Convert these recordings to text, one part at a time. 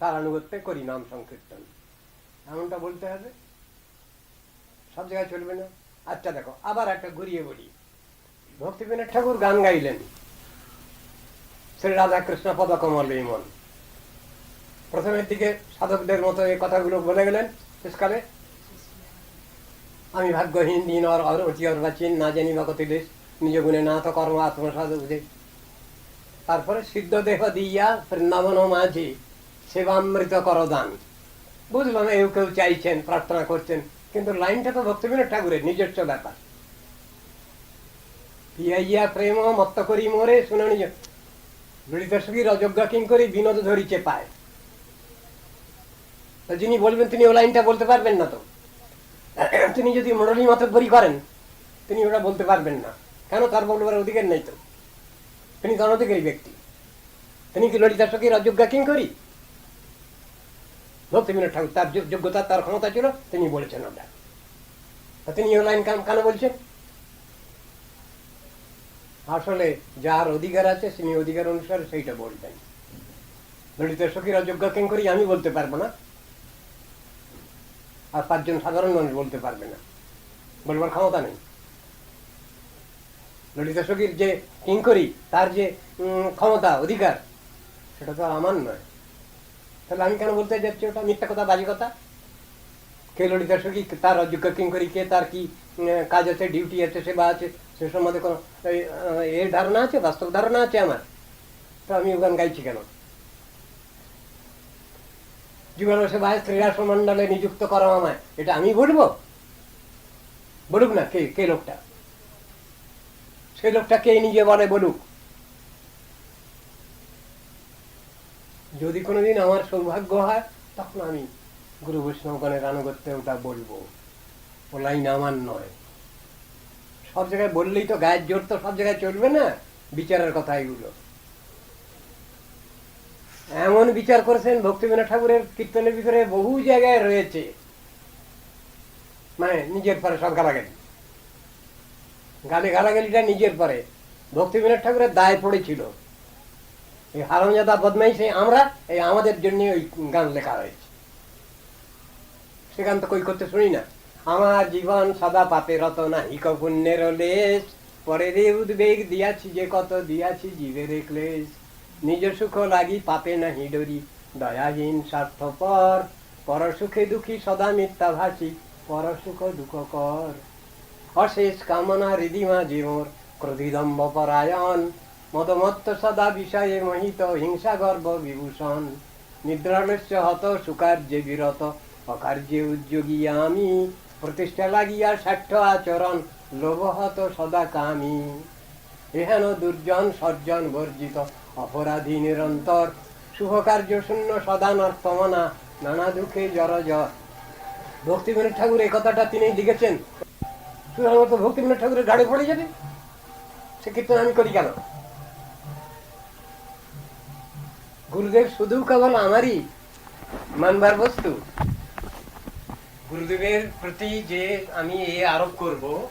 তার আনুগত্যে করি নাম সংকীর্তন। এমনটা বলতে হবে? সব জায়গায় চলবে না? আচ্ছা দেখো, আবার একটা ঘুরিয়ে বলি। ভক্তিবিনোদ ঠাকুর গান গাইলেন। শ্রী রাধাকৃষ্ণ পদকমল ইমন প্রথমের দিকে সাধকদের মতো এই কথাগুলো বলে গেলেন শেষকালে। আমি ভাগ্যহীন, দিন অর অতি অর্বাচীন না জানি বা কত দেশ। নিজ গুণে না তো কর্ম, আত্মসাধ বুঝে তারপরে সিদ্ধ দেহ দিয়া বৃন্দাবন মাঝে সেবামৃত করদান। বুঝলাম এও কেউ চাইছেন, প্রার্থনা করছেন, কিন্তু লাইনটা তো ভক্তিবিনোদ ঠাকুরের, নিজস্ব ব্যাপার। পিয়াইয়া প্রেম মত্ত করি মোরে, শুনে নিজ। অযোগ্য কিং করি বিনোদ ধরিছে পায়। তো যিনি বলবেন, তিনি ও লাইনটা বলতে পারবেন না তো। তিনি যদি মন্ডলী মতব্বরি করেন, তিনি ওটা বলতে পারবেন না। কেন? তার বলবার অধিকার নেই তো। তিনি তো অনধিকারী ব্যক্তি। তিনি কি ললিতা সখীর অযোগ্য কিং করি? ভক্তিবিনোদ ঠাকুর, তার যোগ্যতা, তার ক্ষমতা ছিল, তিনি বলেছেন ওটা। তিনি লাইন কেন বলছেন? আসলে যার অধিকার আছে তিনি অধিকার অনুসারে সেইটা বলবেন। ললিত সখীর অযোগ্য কেন করি, আমি বলতে পারব না। আর পাঁচজন সাধারণ মানুষ বলতে পারবে না। বলবার ক্ষমতা নেই। ললিত সখীর যে কিঙ্করি তার যে ক্ষমতা, অধিকার, সেটা তো আমার নয়। তাহলে আমি কেন বলতে যাচ্ছি ওটা মিথ্যা কথা, বাজে কথা? কে ললিতা সখী তার অযোগ্য কিঙ্করি কে তার কি কাজ আছে ডিউটি আছে, সেবা আছে, সে সম্বন্ধে কোনো এর ধারণা আছে, বাস্তব ধারণা আছে আমার? তো আমি ওখান গাইছি কেন? জীবন সেবায় ক্রীড়া মন্ডলে নিযুক্ত করো আমায়। এটা আমি বলব? বলুক না কে কে লোকটা? সেই লোকটা কে নিজে বলে বলুক? যদি কোনোদিন আমার সৌভাগ্য হয়, তখন আমি গুরু বৈষ্ণবগণের আনুগত্যে ওটা বলব। ও লাইন আমার নয়। সব জায়গায় বললেই তো গায়ের জোর তো সব জায়গায় চলবে না, বিচারের কথা এগুলো। এমন বিচার করেছেন ভক্তিবিনোদ ঠাকুরের কীর্তনের ভিতরে বহু জায়গায় রয়েছে। মানে নিজের পরে সব গালাগালি। গালি গালাগালিটা নিজের পরে। ভক্তিবিনোদ ঠাকুরের দায় পড়েছিল। এই হারামজাদা বদমাইশে আমরা এই আমাদের জন্য ওই গান লেখা হয়েছে। সে গান তো কই করতে শুনি না। আমার জীবন সদা পাপে রত না হিক পুণ্যের লেশ এ উদ্বেগ দিয়াছি যে কত দিয়াছি জীবের ক্লেশ। নিজ সুখ লাগি পাপে নাহি ডরি, দয়াহীন স্বার্থপর। পর সুখে দুঃখী সদা মিথ্যা ভাসি, পর সুখ দুঃখ কর। অশেষ কামনা হৃদিমা জীবর ক্রোধিদম্ব, পরায়ণ। মদমত্ত সদা বিষয়ে মোহিত হিংসা গর্ব বিভূষণ। নিদ্রালস্য হত সুকার্যে বিরত, অকার্যে উদ্যোগী আমি। প্রতিষ্ঠা লাগিয়া স্বার্থ আচরণ, লোভহত সদা কামি। এহেন দুর্জন সজ্জন বর্জিত, অপরাধী নিরন্তর। শুভ কার্য শূন্য সদা নর্তমনা, নানা দুঃখে জরজর ভক্তিবিনোদ ঠাকুর, এই কথাটা তিনি লিখেছেন। শুধুমাত্র ভক্তিবিনোদ ঠাকুরের গাড়ি পড়ে যাবে? সে কীর্তন আমি করি কেন? গুরুদেব শুধু কেবল আমারই মানবার বস্তু। গুরুদেবের প্রতি যে আমি এ আরোপ করব,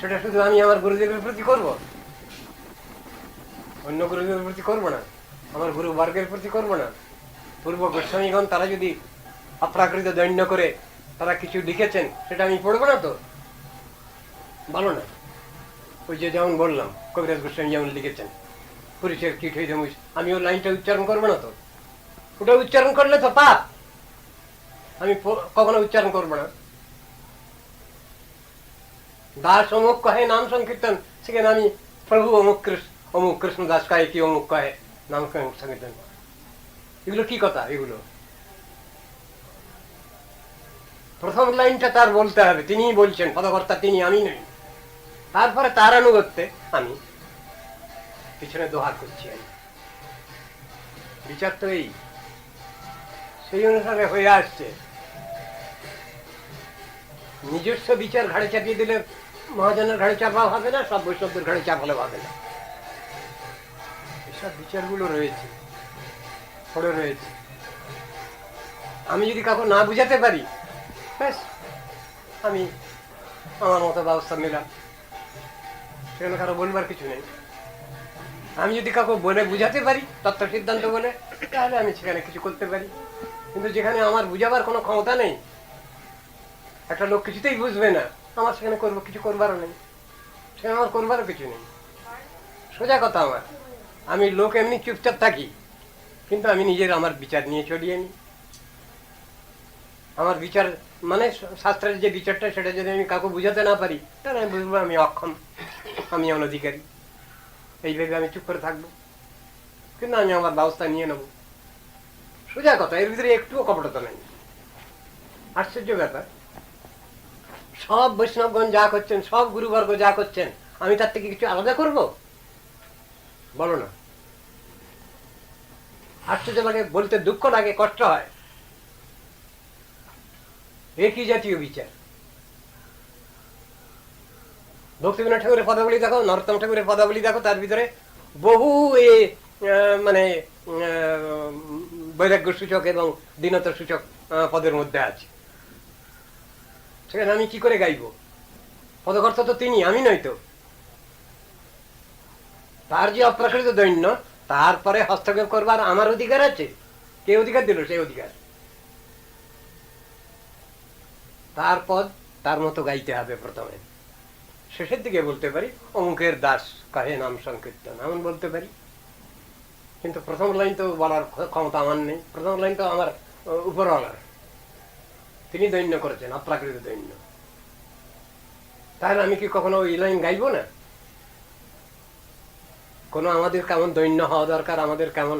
সেটা শুধু আমি আমার গুরুদেবের প্রতি করব? অন্য গুরুদেবের প্রতি করব না। আমার গুরু বর্গের প্রতি করব না। পূর্ব গোস্বামীগণ তারা যদি অপ্রাকৃত দৈন্য করে তারা কিছু লিখেছেন, সেটা আমি পড়ব না তো? ভালো না। ওই যে যেমন বললাম, কবিরাজ গোস্বামী যেমন লিখেছেন। পুলিশের কিট হয়ে যেমন আমি ওই লাইনটা উচ্চারণ করব না তো। ওটা উচ্চারণ করলে তো পাপ। আমি কখনো উচ্চারণ করব না। দাস অমুক কহে, নাম সংকীর্তন। সেখানে আমি প্রভু অমুক কৃষ্ণ অমুক কৃষ্ণ দাস কহে কি অমুক কহে, নাম সংকীর্তন। এগুলো কি কথা? এগুলো? প্রথম লাইনটা তার বলতে হবে। তিনিই বলছেন, পদকর্তা তিনি, আমি নই। তারপরে তার আনুগত্যে আমি পিছনে দোহার করছি আমি। বিচার তো এই। সেই অনুসারে হয়ে আসছে। নিজস্ব বিচার ঘাড়ে চাপিয়ে দিলে মহাজনের ঘাড়ে চাপা হবে না, সব বৈষ্ণবদের ঘাড়ে চাপালে হবে না। এসব বিচারগুলো রয়েছে, পড়ে রয়েছে। আমি যদি কাউকে না বুঝাতে পারি, ব্যাস, আমি আমার মতো ব্যবস্থা নিলাম। সেখানে কারও বলবার কিছু নেই। আমি যদি কাউকে বলে বুঝাতে পারি, তত্ত্ব সিদ্ধান্ত বলে, তাহলে আমি সেখানে কিছু করতে পারি। কিন্তু যেখানে আমার বুঝাবার কোনো ক্ষমতা নেই, একটা লোক কিছুতেই বুঝবে না, আমার সেখানে করব, কিছু করবারও নেই। সেখানে আমার করবারও কিছু নেই। সোজা কথা আমার, আমি লোক এমনি চুপচাপ থাকি, কিন্তু আমি নিজের আমার বিচার নিয়ে চলিয়ে নিই আমার বিচার মানে শাস্ত্রের যে বিচারটা, সেটা যদি আমি কাউকে বুঝাতে না পারি, তাহলে আমি বুঝব আমি অক্ষম, আমি অনধিকারী। এইভাবে আমি চুপ করে থাকব। কিন্তু আমি আমার ব্যবস্থা নিয়ে নেব। সোজা কথা, এর ভিতরে একটুও কপটতা নেই। আশ্চর্য ব্যাপার। সব বৈষ্ণবগণ যা করছেন, সব গুরুবর্গ যা করছেন, আমি তার থেকে কিছু আলাদা করব? বলো না। আশ্চর্য লাগে বলতে দুঃখ লাগে, কষ্ট হয়। একই জাতীয় বিচার? ভক্তিবিনোদ ঠাকুরের পদাবলী দেখো, নরোত্তম ঠাকুরের পদাবলী দেখো, তার ভিতরে বহু এ মানে বৈরাগ্য সূচক এবং দীনতা সূচক পদের মধ্যে আছে। সেখানে আমি কি করে গাইব? পদকর্তা তো তিনি, আমি নই তো। তার যে অপ্রাকৃত দৈন্য, তারপরে হস্তক্ষেপ করবার আমার অধিকার আছে। কে অধিকার দিল? সেই অধিকার। তার পদ তার মতো গাইতে হবে প্রথমে। শেষের দিকে বলতে পারি অঙ্কের দাস কাহে নাম সংকীর্তন, এমন বলতে পারি। কিন্তু প্রথম লাইন তো বলার ক্ষমতা আমার নেই। প্রথম লাইন তো আমার উপরওয়ালার। তিনি দৈন্য করেছেন, অপ্রাকৃত দৈন্য। তাহলে আমি কি কখনো ওই লাইন গাইবো না? কোনো আমাদের কেমন দৈন্য হওয়া দরকার, আমাদের কেমন,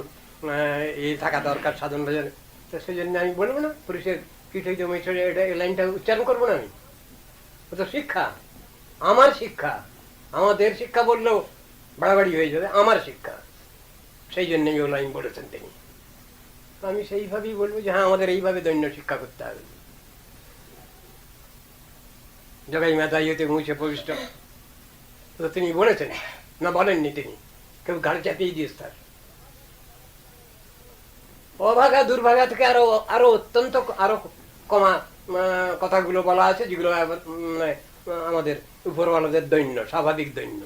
এ থাকা দরকার সাধন ভজন? তো সেই জন্য আমি বলব না, পুরুষের কিঠই জমি এটা, এই লাইনটা উচ্চারণ করব না আমি। ও তো শিক্ষা। আমার শিক্ষা। আমাদের শিক্ষা বললেও বাড়াবাড়ি হয়ে যাবে, আমার শিক্ষা। সেই জন্যই ও লাইন বলেছেন তিনি। আমি সেইভাবেই বলব যে হ্যাঁ আমাদের এইভাবে দৈন্য শিক্ষা করতে হবে। জগাই মাতা ইয়েতে মুছে প্রবিষ্ট। তিনি বলেছেন, না বলেননি তিনি, কেউ ঘাড় চাপিয়ে দিয়েছে তার। অভাগা, দুর্ভাগা থেকে আরও আরও অত্যন্ত আরও কমা কথাগুলো বলা আছে, যেগুলো আবার, উপর মানে, আমাদের উপরওয়ালাদের দৈন্য স্বাভাবিক দৈন্য।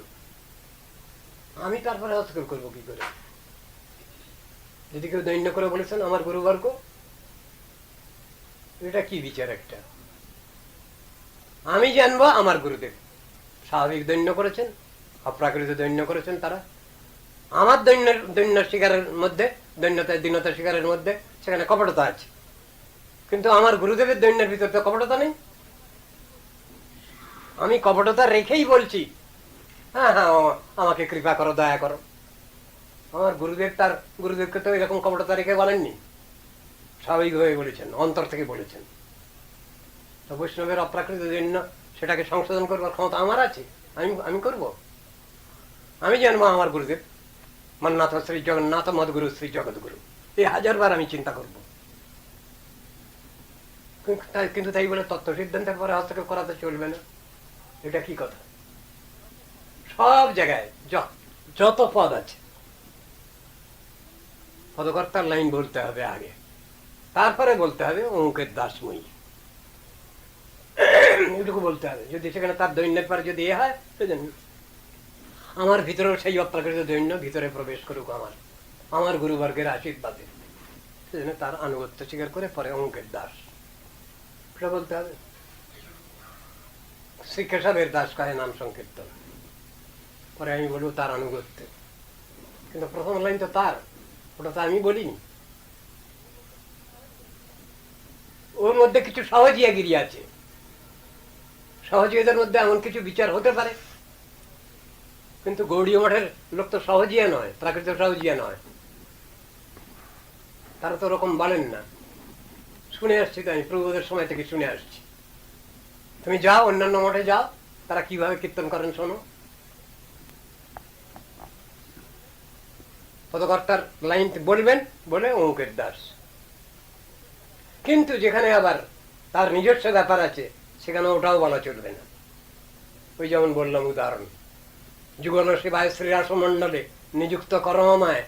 আমি তারপরে হস্তক্ষেপ করব কি করে? যদি কেউ দৈন্য করে বলেছেন আমার গুরুবর্গ এটা কি বিচার একটা? আমি জানব আমার গুরুদেব। স্বাভাবিক দৈন্য করেছেন অপ্রাকৃত দৈন্য করেছেন তারা। আমার দৈন্য দৈন্য শিকারের মধ্যে দৈন্যতা দীনতা শিকারের মধ্যে সেখানে কপটতা আছে। কিন্তু আমার গুরুদেবের দৈন্যের ভিতরে তো কপটতা নেই। আমি কপটতা রেখেই বলছি। হ্যাঁ হ্যাঁ আমাকে কৃপা করো, দয়া করো। আমার গুরুদেব তার, গুরুদেবকে তো এরকম কপটতা রেখে বলেননি। স্বাভাবিকভাবে বলেছেন, অন্তর থেকে বলেছেন। তো বৈষ্ণবের অপ্রাকৃত জন্য সেটাকে সংশোধন করবার ক্ষমতা আমার আছে। আমি আমি করব। আমি জানব আমার গুরুদেব মান্নাথ শ্রী জগন্নাথ, মদগুরু শ্রী জগৎগুরু এই হাজারবার আমি চিন্তা করব। কিন্তু তাই- কিন্তু তাই বলে তত্ত্ব সিদ্ধান্তের পরে হস্তক্ষেপ করা তো চলবে না। এটা কি কথা? সব জায়গায় যত পদ আছে, পদকর্তার লাইন বলতে হবে আগে। তারপরে বলতে হবে অঙ্কের দাসময়ী। এটুকু বলতে হবে। যদি সেখানে তার দৈন্যের পরে যদি এ হয় সেজন্য আমার ভিতরেও সেই অপ্রাকৃত দৈন্য ভিতরে প্রবেশ করুক আমার। আমার গুরুবর্গের আশীর্বাদে। সেজন্য তার আনুগত্য স্বীকার করে পরে অঙ্কের দাস। এটা বলতে হবে। শ্রী কেশবের দাস কাহে নাম সংকীর্তন। পরে আমি বলব, তার আনুগত্যে। কিন্তু প্রথম লাইন তো তার, ওটা তো আমি বলিনি। ওর মধ্যে কিছু সহজিয়াগিরি আছে। সহজিয়াদের মধ্যে এমন কিছু বিচার হতে পারে। কিন্তু গৌড়ীয় মঠের লোক তো সহজিয়া নয়, প্রাকৃত সহজিয়া নয়। তারা তো ওরকম বলেন না। শুনে আসছি তো আমি, প্রভুদের সময় থেকে শুনে আসছি। তুমি যাও, অন্যান্য মঠে যাও। তারা কীভাবে কীর্তন করেন শোনো। পদকর্তার লাইন বলবেন বলে অমুকের দাস। কিন্তু যেখানে আবার তার নিজস্ব ব্যাপার আছে, সেখানে ওটাও বলা চলবে না। ওই যেমন বললাম উদাহরণ। যুগল শিবায় শ্রীরাসমণ্ডলে নিযুক্ত করমায়,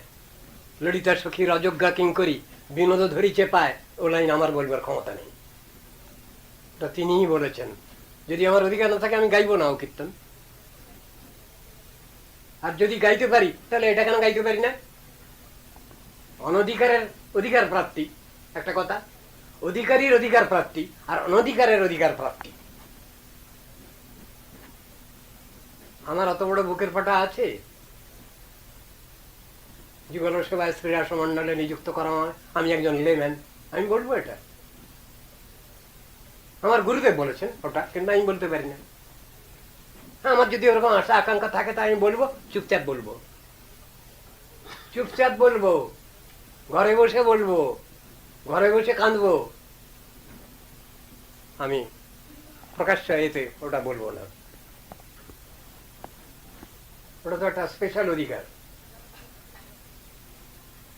ললিতা সখীর কিং করি বিনোদ ধরি চেপায় ও লাইন আমার বলবার ক্ষমতা নেই। তিনিই বলেছেন। যদি আমার অধিকার না থাকে, আমি গাইবো না কীর্তন আর যদি গাইতে পারি, তাহলে এটা কেন গাইতে পারি না? অনধিকারের অধিকার প্রাপ্তি, একটা কথা। অধিকারীর অধিকার প্রাপ্তি আর অনধিকারের অধিকার প্রাপ্তি। আমার অত বড় বুকের ফাটা আছে? জীবন সেবায় স্ত্রীরা সমন্ডলে নিযুক্ত করা আমি একজন লেম্যান আমি বলব এটা। আমার গুরুদেব বলেছেন, ওটা কিন্তু আমি বলতে পারি না। আমার যদি ওরকম আশা, আকাঙ্ক্ষা থাকে তা আমি বলব, চুপচাপ বলব। চুপচাপ বলব, ঘরে বসে বলব, ঘরে বসে কাঁদবো। আমি প্রকাশ্য এতে ওটা বলব না। ওটা তো একটা স্পেশাল অধিকার।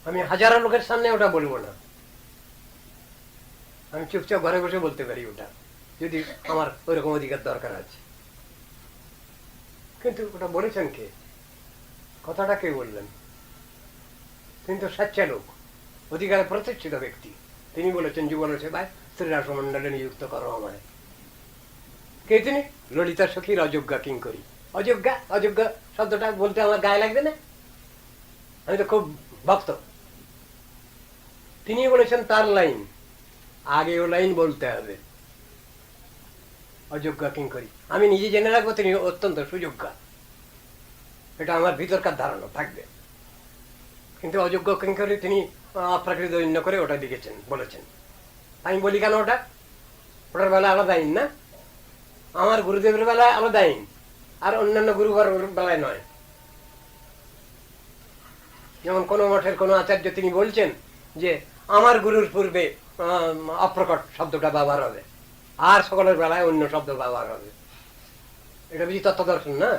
আমি হাজারো লোকের সামনে ওটা বলব না। আমি চুপচাপ ঘরে বসে বলতে পারি ওটা, যদি আমার ওইরকম অধিকার দরকার আছে। কিন্তু ওটা বলেছেন কে? কথাটা কে বললেন? তিনি তো স্বেচ্ছা লোক অধিকারে প্রতিষ্ঠিত ব্যক্তি। তিনি বলেছেন যুবন সেবায় শ্রীরাসমণ্ডলে নিযুক্ত করো আমায়। কে তিনি? ললিতা সখীর অযোগ্যা কিং করি অযোগ্যা, অযোগ্য শব্দটা বলতে আমার গায়ে লাগবে না? আমি তো খুব ভক্ত। তিনি বলেছেন, তার লাইন। আগে ও লাইন বলতে হবে। অযোগ্যা করি। আমি নিজে জেনে রাখব তিনি অত্যন্ত সুযোগ্যা। এটা আমার ভিতরকার ধারণা থাকবে। কিন্তু অযোগ্য কিঙ্করি তিনি অপ্রাকৃত অন্য করে ওটা লিখেছেন, বলেছেন। আমি বলি কেন ওটা? ওটার বেলা আলাদা আইন না? আমার গুরুদেবের বেলায় আলাদা আইন, আর অন্যান্য গুরুবার বেলায় নয়। যেমন কোনো মঠের কোনো আচার্য তিনি বলছেন যে, আমার গুরুর পূর্বে অপ্রকট শব্দটা ব্যবহার হবে। আর সকলের বেলায় অন্য শব্দ ব্যবহার হবে। এটা বুঝি তত্ত্ব দর্শন, না?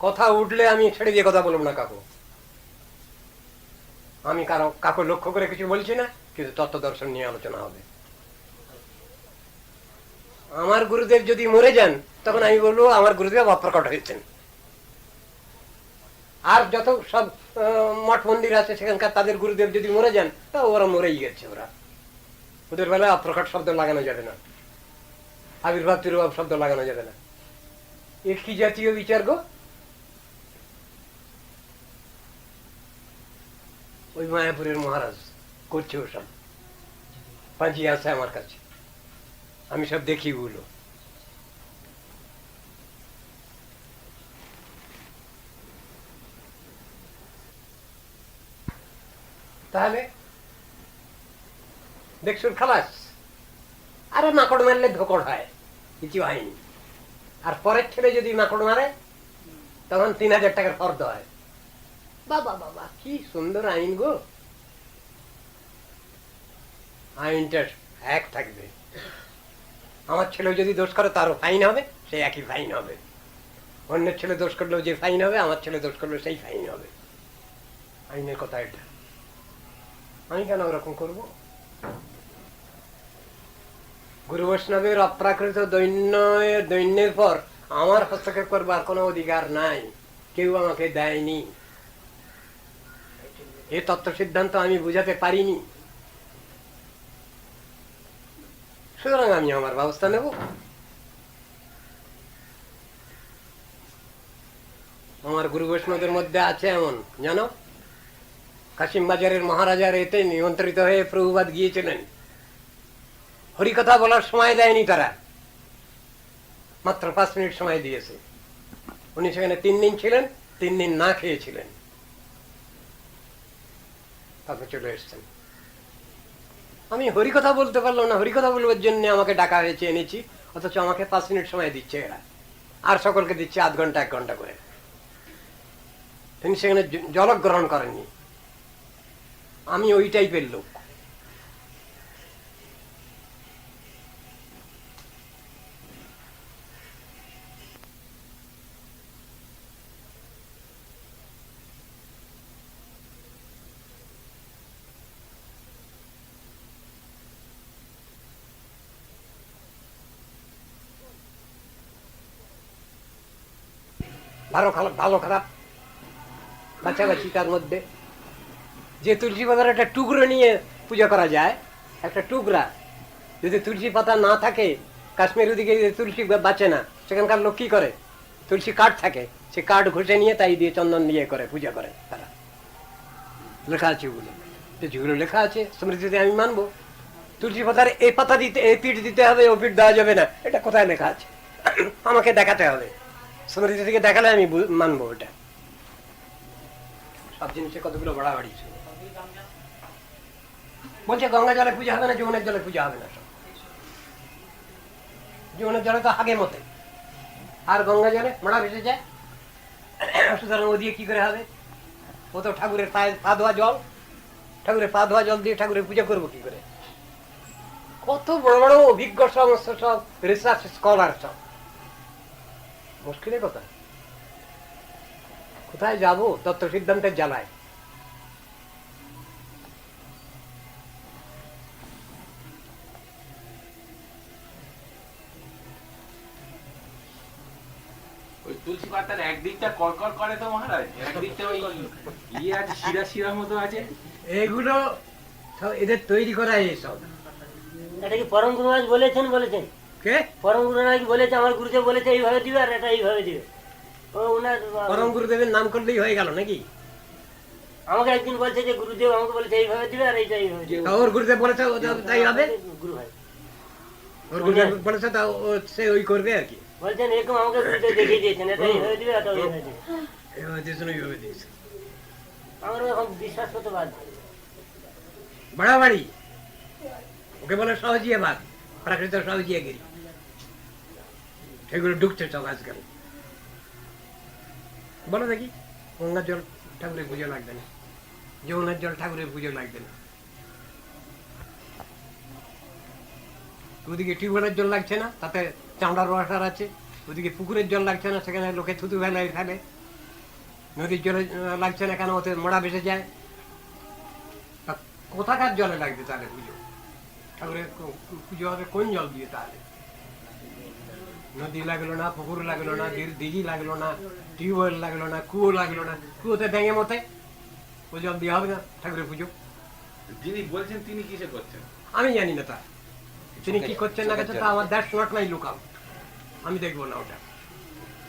কথা উঠলে আমি ছেড়ে দিয়ে কথা বলব না কাকু। আমি কারও, কাকু লক্ষ্য করে কিছু বলছি না, কিন্তু তত্ত্ব দর্শন নিয়ে আলোচনা হবে। আমার গুরুদেব যদি মরে যান, তখন আমি বলব, আমার গুরুদেব অপ্রকট হয়েছেন। আর যত সব মঠ মন্দির আছে সেখানকার তাদের গুরুদেব যদি মরে যান, তা ওরা মরেই গেছে ওরা। ওদের বেলায় অপ্রকট শব্দ লাগানো যাবে না। আবির্ভাব, তিরুভাব শব্দ লাগানো যাবে না। এ কি জাতীয় বিচার গো? ওই মায়াপুরের মহারাজ করছে ওসব। পাঁচি আছে আমার কাছে। আমি সব দেখি ওগুলো। তাহলে? দেখছুন, খালাস। আরে মাকড় মারলে ধোকড় হয়, কিছু হয়নি। আর পরের ছেলে যদি মাকড় মারে, তখন তিন হাজার টাকার ফর্দ হয়। বাবা বাবা, কি সুন্দর আইন গো। আইনটা এক থাকবে। আমার ছেলে যদি দোষ করে, তারও ফাইন হবে সেই একই ফাইন হবে। অন্যের ছেলে দোষ করলেও যে ফাইন হবে, আমার ছেলে দোষ করলেও সেই ফাইন হবে। আইনের কথা এটা। আমি কেন ওরকম করব? গুরু বৈষ্ণবের অপ্রাকৃত দৈন্য দৈন্যের পর আমার হস্তক্ষেপ করবার কোনো অধিকার নাই। কেউ আমাকে দেয়নি। এ তত্ত্ব সিদ্ধান্ত আমি বুঝাতে পারিনি। সুতরাং আমি আমার ব্যবস্থা নেব। আমার গুরু বৈষ্ণবের মধ্যে আছে এমন, জানো? কাশিম বাজারের মহারাজার এতে নিমন্ত্রিত হয়ে প্রভুবাদ গিয়েছিলেন। হরিকথা বলার সময় দেয়নি তারা। মাত্র পাঁচ মিনিট সময় দিয়েছে। উনি সেখানে তিন দিন ছিলেন, তিন দিন না খেয়েছিলেন। তারপর চলে এসছেন। আমি হরিকথা বলতে পারলাম না, হরিকথা বলবার জন্য আমাকে ডাকা হয়েছে, এনেছি। অথচ আমাকে পাঁচ মিনিট সময় দিচ্ছে এরা। আর সকলকে দিচ্ছে আধ ঘণ্টা, এক ঘণ্টা করে। তিনি সেখানে জলক গ্রহণ করেননি। আমি ওই টাইপের লোক ভালো খারাপ ভালো খারাপ। বাছাবাছি তার মধ্যে। যে তুলসী পাতার একটা টুকরো নিয়ে পূজা করা যায়, একটা টুকরা। যদি তুলসী পাতা না থাকে, কাশ্মীর ওদিকে তুলসী বাঁচে না, সেখানকার লোক কি করে? তুলসী কাঠ থাকে, সে কাঠ ঘষে নিয়ে তাই দিয়ে চন্দন দিয়ে করে, পূজা করে তারা। লেখা আছে ওগুলো। যেগুলো লেখা আছে, স্মৃতিতে আমি মানবো। তুলসী পাতার এই পাতা দিতে এই পিঠ দিতে হবে, ও পিঠ দেওয়া যাবে না, এটা কোথায় লেখা আছে? আমাকে দেখাতে হবে। স্মৃতি থেকে দেখালে আমি মানবো ওটা। সব জিনিসে কতগুলো বাড়াবাড়ি। বলছে, গঙ্গা জলে পূজা হবে না, যমুনের জলে পূজা হবে না সব। যমুনের জলে তো হাগে মতে। আর গঙ্গা জলে মারা ভেসে যায়। সুতরাং ও দিয়ে কি করে হবে? ও তো ঠাকুরের পায়ে পা ধোয়া জল। ঠাকুরের পা ধোয়া জল দিয়ে ঠাকুরের পূজা করব কি করে? কত বড় বড় অভিজ্ঞ সমস্ত সব রিসার্চ স্কলার সব। মুশকিলের কথা। কোথায় যাব? তত্ত্ব সিদ্ধান্তের জ্বালায়। তুলসী পাতার একদিকটা কড়কড় করে তো মহারাজ একদিকটা ওই ইয়ে আছে শিরা শিরার মতো আছে। এইগুলো এদের তৈরি করা এসব। এটা কি পরম গুরু মহারাজ বলেছেন বলেছেন? কে? পরম গুরু মহারাজ বলেছে আমার গুরুদেব বলেছে এইভাবে দিবে আর এটা এইভাবে দিবে। ও পরম গুরুদেবের নাম করলেই হয়ে গেল নাকি? আমাকে একদিন বলছে যে গুরুদেব আমাকে বলেছে এইভাবে দিবে আর এইটা এইভাবে দিবে। ওর গুরুদেব বলেছে ও তাই হবে গুরু ভাই ওর গুরুদেব বলেছে তা সে ওই করবে আর কি। বলছেন এরকম আমাকে গুরুদেব দেখিয়ে দিয়েছেন এটা দিবে এটা ওইভাবে দিবে এভাবে দিয়েছেন ওইভাবে দিয়েছে আমার এখন বিশ্বাস করতে বাধ্য বাড়াবাড়ি। ওকে বলে সহজিয়া ভাগ প্রাকৃত সহজিয়া গিরি সেগুলো ঢুকছে সব আজকাল। বলো দেখি গঙ্গার জল ঠাকুরের পুজো লাগবে না। যমুনার জল ঠাকুরের পুজো লাগবে না। ওদিকে টিউবওয়েলের জল লাগছে না তাতে চামড়ার ওয়াটার আছে ওদিকে পুকুরের জল লাগছে না সেখানে লোকে থুতু ফেলায় ফেলে। নদীর জলে লাগছে না কেন ওতে মোড়া ভেসে যায়। তা কোথাকার জলে লাগবে তাহলে পুজো? ঠাকুরের পুজো হবে কোন জল দিয়ে তাহলে? নদী লাগল না পুকুর লাগল না দিঘি লাগল না টিউবওয়েল লাগল না কুয়ো লাগল না কুয়োতে ভেঙে মতে ও জল দিয়ে হবে না ঠাকুরের পুজো। যিনি বলছেন তিনি কিসে করছেন? আমি জানি না তা তিনি কি করছেন না করছেন তা আমার দ্যাটস নট মাই লুক আমি দেখব না ওটা।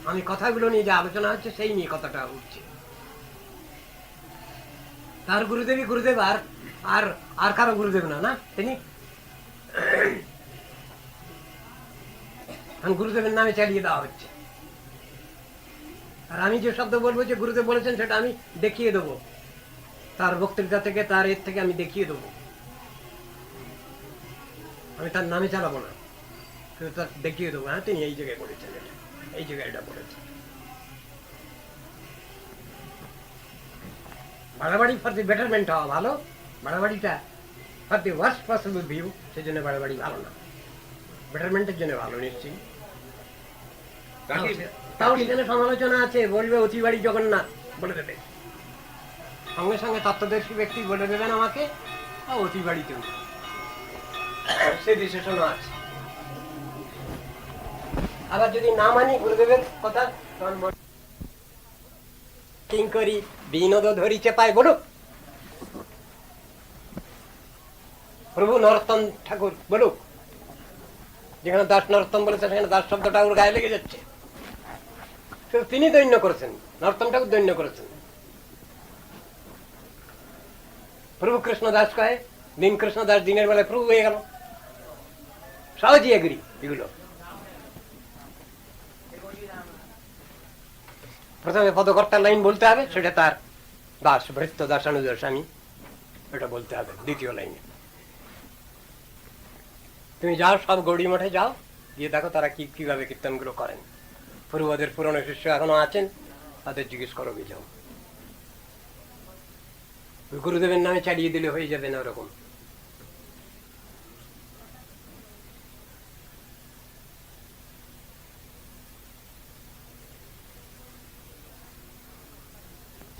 আমি কথাগুলো নিয়ে যে আলোচনা হচ্ছে, সেই নিয়ে কথাটা উঠছে। তার গুরুদেবই গুরুদেব, আর আর আর কারও গুরুদেব না না? তিনি? গুরুদেবের নামে চালিয়ে দেওয়া হচ্ছে। আর আমি যে শব্দ বলব, যে গুরুদেব বলেছেন, সেটা আমি দেখিয়ে দেবো। তার বক্তৃতা থেকে, তার এর থেকে আমি দেখিয়ে দেবো। আমি তার নামে চালাবো না। তার দেখিয়ে দেবো। হ্যাঁ তিনি এই জায়গায় বলেছেন এটা। এই জায়গায় এটা বলেছেন বাড়াবাড়ি ফর দি বেটারমেন্ট হওয়া ভালো। বাড়াবাড়িটা for the worst possible view সেই জন্য বাড়াবাড়ি ভালো না। বেটারমেন্টের জন্য ভালো নিশ্চয়ই। তাও সেখানে সমালোচনা আছে বলবে অতিবাড়ি জগন্নাথ বলে দেবে। সঙ্গে সঙ্গে তত্ত্বদর্শী ব্যক্তি বলে দেবেন আমাকে "আ, অতিবাড়িতেও সে বিশেষণও আছে। আবার যদি না মানি গুরুদেবের কথা মন- কিঙ্করি বিনোদ ধরিছে পায় বলুক। প্রভু নরোত্তম ঠাকুর বলুক। যেখানে দাস নরোত্তম বলেছে, সেখানে দাস শব্দটা ওর গায়ে লেগে যাচ্ছে। তিনি দৈন্য করেছেন, নরোত্তম ঠাকুর দৈন্য করেছেন। প্রভু কৃষ্ণ দাস কয় দিন কৃষ্ণ দাস দিনের বেলায় প্রভু হয়ে গেল। সহজই এগ্রি এগুলো। প্রথমে পদকর্তার লাইন বলতে হবে, সেটা তার দাস, ভৃত্য দাসানুদাস আমি এটা বলতে হবে, দ্বিতীয় লাইনে। তুমি যাও, সব গৌড়ি মঠে যাও, গিয়ে দেখো তারা কি, কীভাবে কীর্তনগুলো করেন। পূর্বদের পুরনো শিষ্য এখনও আছেন, তাদের জিজ্ঞেস করো যাও গুরুদেবের নামে চালিয়ে দিলে হয়ে যাবে না ওরকম।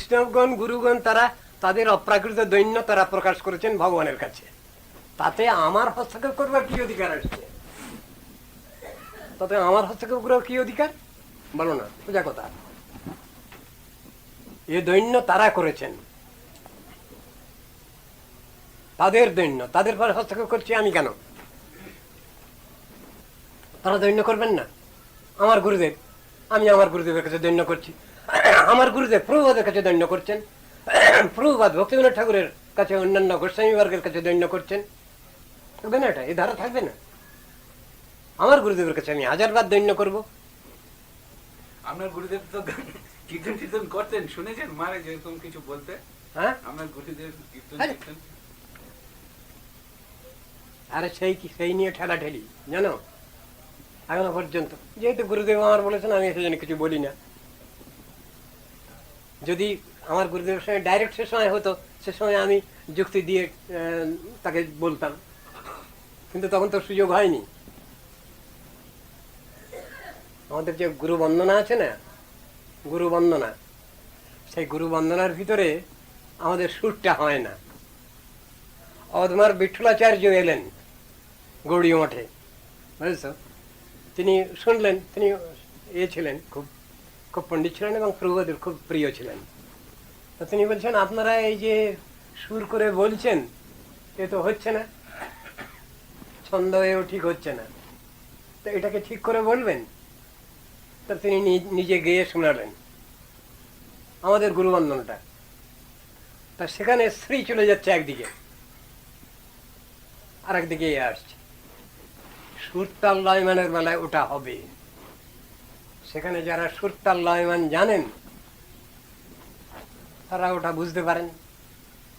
বৈষ্ণবগণ, গুরুগণ তারা তাদের অপ্রাকৃত দৈন্য তারা প্রকাশ করেছেন ভগবানের কাছে। তাতে আমার হস্তক্ষেপ করবার কি অধিকার আসছে? তাতে আমার হস্তক্ষেপ করার কি অধিকার? বলো না, সোজা কথা। এ দৈন্য তারা করেছেন। তাদের দৈন্য, তাদের পরে হস্তক্ষেপ করছি আমি কেন? তারা দৈন্য করবেন না? আমার গুরুদেব, আমি আমার গুরুদেবের কাছে দৈন্য করছি। আমার গুরুদেব প্রভুবাদের কাছে দৈন্য করছেন। প্রভুবাদ ভক্তিবিনোদ ঠাকুরের কাছে অন্যান্য গোস্বামী বর্গের কাছে দৈন্য করছেন। থাকবে না এটা? এই ধারা থাকবে না? আমার গুরুদেবের কাছে আমি হাজারবার দৈন্য করব। আপনার গুরুদেব তো কীর্তন টীর্তন করতেন শুনেছেন? মারে যেরকম কিছু বলতে। হ্যাঁ? আপনার গুরুদেব কীর্তন। আরে সেই কি সেই নিয়ে ঠেলা ঠেলি জানো? এখনও পর্যন্ত। যেহেতু গুরুদেব আমার বলেছেন আমি সেজন্য কিছু বলি না। যদি আমার গুরুদেবের সঙ্গে ডাইরেক্ট সে সময় হতো, সে সময় আমি যুক্তি দিয়ে তাকে বলতাম। কিন্তু তখন তো সুযোগ হয়নি। আমাদের যে গুরু বন্দনা আছে না, গুরু বন্দনা, সেই গুরু বন্দনার ভিতরে আমাদের সুরটা হয় না। অদমার বিঠলাচার্য এলেন গৌড়ীয় মঠে, বুঝেছ? তিনি শুনলেন, তিনি এ ছিলেন খুব খুব পণ্ডিত ছিলেন এবং প্রভুদের খুব প্রিয় ছিলেন। তো তিনি বলছেন, আপনারা এই যে সুর করে বলছেন, এ তো হচ্ছে না। ছন্দ এও ঠিক হচ্ছে না। তো এটাকে ঠিক করে বলবেন? তো তিনি নিজে গেয়ে শোনালেন, আমাদের গুরুবন্ধনটা তা সেখানে স্ত্রী চলে যাচ্ছে একদিকে আর একদিকে আসছে। সুরতাল লয়মানের বেলায় ওটা হবে। সেখানে যারা সুরতাল লয়মান জানেন, তারা ওটা বুঝতে পারেন।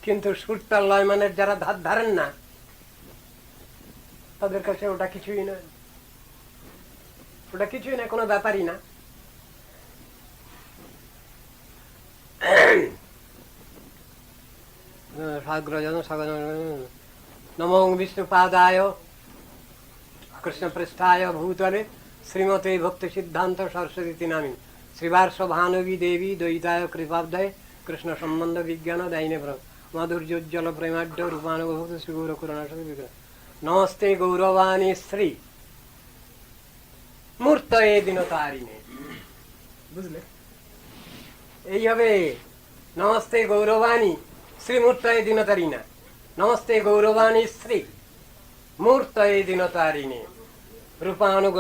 কিন্তু সুরতাল লয়মানের যারা ধার ধারেন না, তাদের কাছে ওটা কিছুই না। ওটা কিছুই না, কোনো ব্যাপারই না। নমো বিষ্ণুপাদায় কৃষ্ণ পৃষ্ঠায় ভূতলে। শ্রীমতে ভক্তি সিদ্ধান্ত সরস্বতী নামী শ্রীবার্ষ ভানবী দেবী দ্বৈতায় কৃপাব্দয় কৃষ্ণ সম্বন্ধ বিজ্ঞান দায়নে মাধুর্যোজ্জ্বল প্রেমাঢ্য রূপানুগ ভক্ত শ্রী গৌর করুণাশক বিগ্রহ। নমস্তে গৌরবাণী শ্রী। মূর্ত এ দিন তারিণে। বুঝলে? এই হবে নমস্তে গৌরবাণী শ্রীমূর্তয়ে দিনতারিণা নমস্তে গৌরবাণী শ্রী। মূর্তয়ে দিনতারিণী রূপানুগ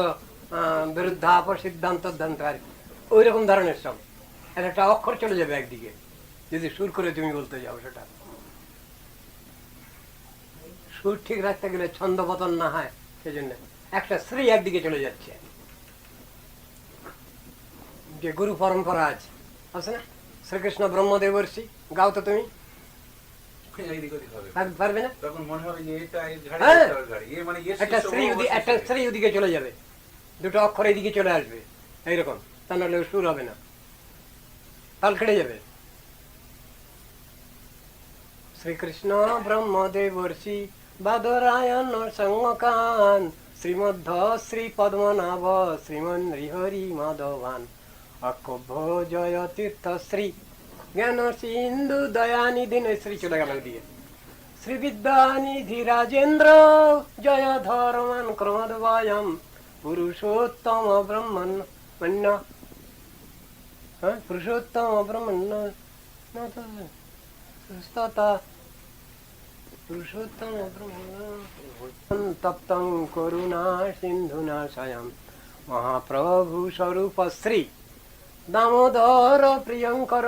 আহ, বিরুদ্ধাপ সিদ্ধান্ত অধ্যান্তকারী ওই রকম ধরনের সব একটা অক্ষর চলে যাবে একদিকে যদি সুর করে তুমি বলতে যাও সেটা সুর ঠিক রাখতে গেলে ছন্দ পতন না হয় সেজন্য একটা শ্রী একদিকে চলে যাচ্ছে যে গুরু পরম্পরা আছে আছে না শ্রীকৃষ্ণ ব্রহ্মদেবর্ষি গাও তো তুমি পারবে না একটা স্ত্রী একটা স্ত্রী ওদিকে চলে যাবে দুটো অক্ষর এদিকে চলে আসবে। এইরকম তা নাহলে সুর হবে না। তাল কেটে যাবে। শ্রীকৃষ্ণ ব্রহ্মদেবর্ষি বাদরায়ণ সঙ্গকান, শ্রীমধ্য শ্রী পদ্মনাভ শ্রীমন হরি মাধবান। অকভ্য জয় তীর্থ শ্রী জ্ঞান সিন্ধু দয়ানিধি শ্রী চলে গেল দিয়ে শ্রী বিদ্যানিধি রাজেন্দ্র, জয় ধর্মান ক্রমদ্বয়ম। পুরুষোত্তম ব্রহ্মণ হ্যাঁ পুরুষোত্তম স্ততা ব্রহ্মণ তপ্তং করুণা সিন্ধুনা স্বয়ং মহাপ্রভু দামোদর প্রিয়ঙ্কর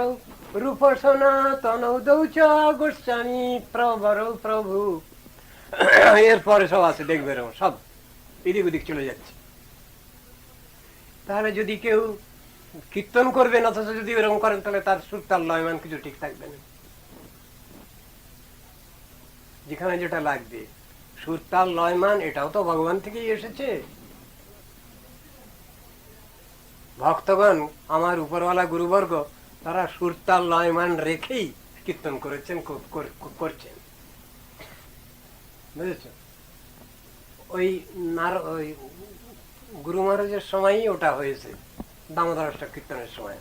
রূপ সনাতন দৌচ গোস্বামী প্রবর প্রভু এরপরে সব আছে, দেখবে সব। এদিক ওদিক চলে যাচ্ছে। তাহলে যদি কেউ কীর্তন করবেন, অথচ যদি এরকম করেন, তাহলে তার সুর, তার লয়মান কিছু ঠিক থাকবে না। যেখানে যেটা লাগবে। সুর, তাল, লয়মান, এটাও তো ভগবান থেকেই এসেছে। ভক্তগণ, আমার উপরওয়ালা গুরুবর্গ, তারা সুর সুরতাল লয়মান রেখেই কীর্তন করেছেন কর- কর- করছেন। বুঝেছ? ওই গুরু মহারাজের সময়ই ওটা হয়েছে, দামোদর কীর্তনের সময়।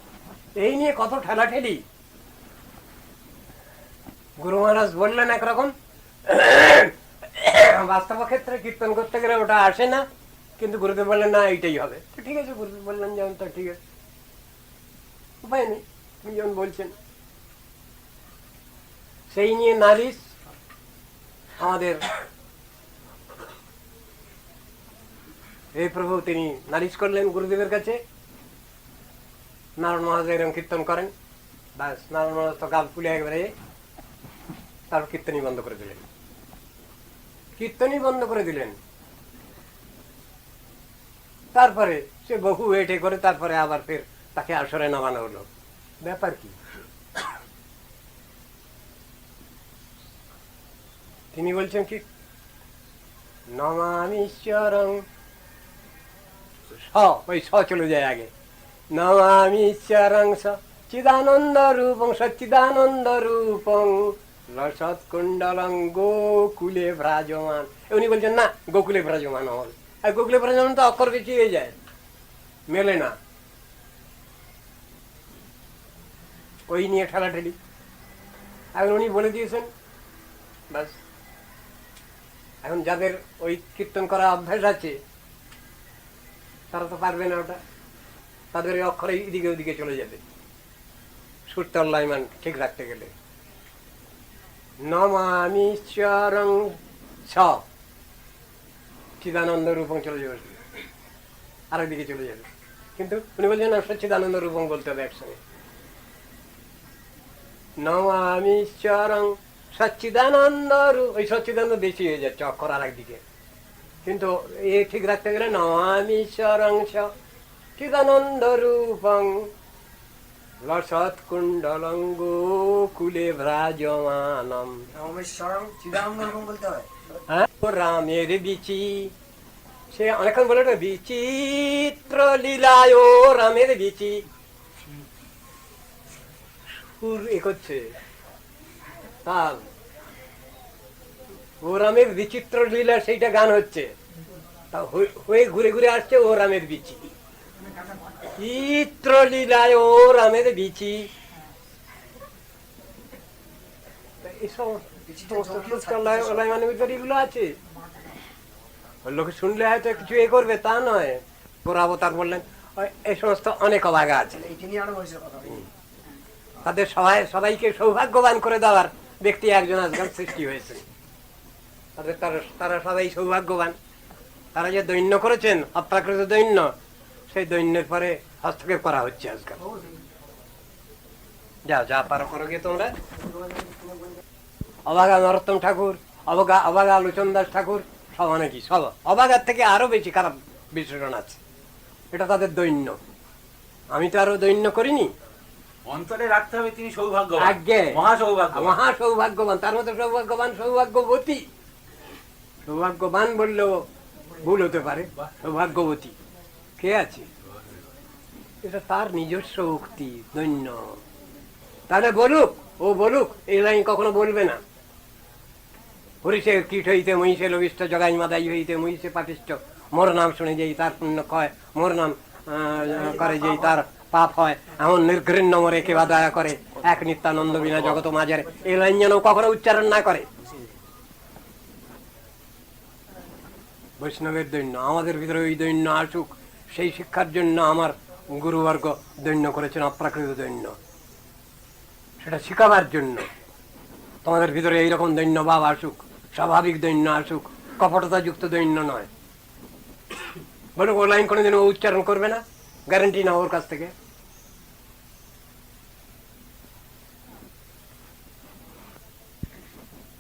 এই নিয়ে কত ঠেলাঠেলি। গুরু মহারাজ বললেন একরকম, বাস্তব ক্ষেত্রে কীর্তন করতে গেলে ওটা আসে না, কিন্তু গুরুদেব বললেন, না, এইটাই হবে। তো ঠিক আছে, গুরুদেব বললেন যেমন তো ঠিক আছে। উপায় নেই তুমি যেমন বলছেন। সেই নিয়ে নালিশ আমাদের এই প্রভু, তিনি নালিশ করলেন গুরুদেবের কাছে। নারায়ণ মহারাজ এরকম কীর্তন করেন। ব্যাস নারায়ণ মহারাজ তো গাল ফুলে একবারে তারপর কীর্তনই বন্ধ করে দিলেন। কীর্তনই বন্ধ করে দিলেন। তারপরে সে বহু ওয়েটে করে তারপরে আবার ফের তাকে আসরে নামানো হলো। ব্যাপার কি? তিনি বলছেন কি নমামিশ্বরং ওই যায় আগে স চিদানন্দ রূপং সচ্চিদানন্দ রূপং লসৎ কুণ্ডলং গোকুলে ভ্রাজমান উনি বলছেন না গোকুলে ভ্রাজমান হল আর গোকুলে ভ্রাজমান তো যায় মেলে না ওই নিয়ে ঠেলাঠেলি এখন উনি বলে দিয়েছেন ব্যাস এখন যাদের ওই কীর্তন করা অভ্যাস আছে তারা তো পারবে না ওটা। তাদের অক্ষরে এদিকে ওদিকে চলে যাবে। সুরতল্লাইমান ঠিক রাখতে গেলে। নমামিশ্বরং ছ। চিদানন্দ রূপং চলে যাবে। আরেক দিকে চলে যাবে। কিন্তু উনি বলছেন, না রূপং বলতে হবে একসঙ্গে। নমামিশ্বরং সচ্চিদানন্দ রূপ ওই সচ্চিদানন্দ বেশি হয়ে যাচ্ছে অক্ষর আর একদিকে কিন্তু এ ঠিক রাখতে গেলে নমামিশ্বরং চিদানন্দ রূপং লসৎ কুণ্ডলং গোকুলে ভ্রাজমানম বলতে হয়। হ্যাঁ? রামের বিচি। সে অনেকক্ষণ বলে বিচিত্র লীলায় রামের বিচি। সুর এ করছে। তাল। ও রামের বিচিত্র লীলা সেইটা গান হচ্ছে। তা হয়ে- ঘুরে ঘুরে আসছে ও রামের বিচি। চিত্র লীলায় ও রামের বিচি এসব এগুলো আছে? লোকে শুনলে হয়তো কিছু এ করবে তা নয়। গোর অবতার বললেন এই সমস্ত অনেক অভাগা আছে। তাদের সবাই সবাইকে সৌভাগ্যবান করে দেওয়ার ব্যক্তি একজন আজকাল সৃষ্টি হয়েছে। তাদের তারা তারা সবাই সৌভাগ্যবান। তারা যে দৈন্য করেছেন অপ্রাকৃত দৈন্য সেই দৈন্যের পরে হস্তক্ষেপ করা হচ্ছে আজকাল। যা যা পারো করো গিয়ে তোমরা। অবাগা নরোত্তম ঠাকুর অবগা অবাগা লোচন দাস ঠাকুর সব অনেকই সব। অবাগার থেকে আরও বেশি খারাপ বিশেষণ আছে। এটা তাদের দৈন্য। আমি তো আরও দৈন্য করিনি। অন্তরে রাখতে হবে তিনি সৌভাগ্য আজ্ঞে। মহা সৌভাগ্য মহা সৌভাগ্যবান তার মধ্যে সৌভাগ্যবান সৌভাগ্যবতী। সৌভাগ্যবান বললেও ভুল হতে পারে, সৌভাগ্যবতী। কে আছে? এটা তার নিজস্ব উক্তি দৈন্য তাহলে বলুক, ও বলুক, এই লাইন কখনো বলবে না। হরিষে কীট হইতে মহিষে লবিষ্ট জগাই মাদাই হইতে মহিষে পাপিষ্ট মোর নাম শুনে যেই তার পুণ্য কয় মোর নাম করে যেই তার পাপ হয়, এমন নির্ঘৃণ্য মরে কেবা দয়া করে। এক নিত্যানন্দ বিনা জগত মাঝের, এই লাইন যেন কখনো উচ্চারণ না করে। বৈষ্ণবের দৈন্য, আমাদের ভিতরে ওই দৈন্য আসুক, সেই শিক্ষার জন্য আমার গুরুবর্গ দৈন্য করেছেন, অপ্রাকৃত দৈন্য। সেটা শিখাবার জন্য। তোমাদের ভিতরে এইরকম দৈন্য ভাব আসুক, স্বাভাবিক দৈন্য আসুক, কপটতাযুক্ত দৈন্য নয়। বলো ও লাইন কোনোদিন ও উচ্চারণ করবে না? গ্যারেন্টি না ওর কাছ থেকে।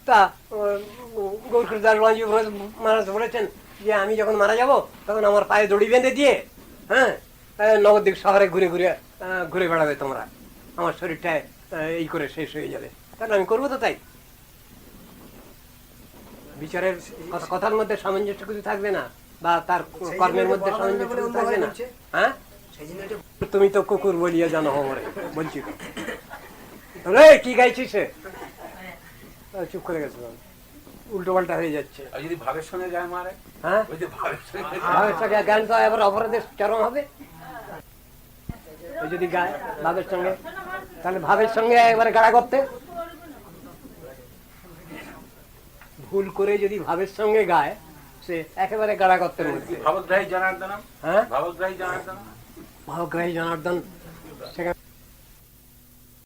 তা গৌরদাস মহারাজ বলেছেন যে আমি যখন মারা যাব তখন আমার পায়ে দড়ি বেঁধে দিয়ে হ্যাঁ নবদ্বীপ শহরে ঘুরে ঘুরে ঘুরে বেড়াবে তোমরা। আমার শরীরটা এই করে শেষ হয়ে যাবে। তাহলে আমি করব তো তাই? বিচারের কথার মধ্যে সামঞ্জস্য কিছু থাকবে না বা তার কর্মের মধ্যে সামঞ্জস্য কিছু থাকবে না। হ্যাঁ? তুমি তো কুকুর বলিয়া জানো হবরে বলছি রে কি গাইছিস চুপ করে গেছে। উল্টো পাল্টা হয়ে যাচ্ছে। আর যদি ভাবের সঙ্গে গায়ে মারে? হ্যাঁ? ওই যে ভাবের সঙ্গে ভাবের সঙ্গে জ্ঞান তো এবার অপরাধের চরম হবে। ওই যদি গায় ভাবের সঙ্গে তাহলে ভাবের সঙ্গে একবারে গাড়া করতে। ভুল করে যদি ভাবের সঙ্গে গায় সে একেবারে গাড়া করতে ভাবগ্রাহী জনার্দনম? হ্যাঁ? ভাবগ্রাহী জনার্দনম? ভাবগ্রাহী জনার্দন সেখানে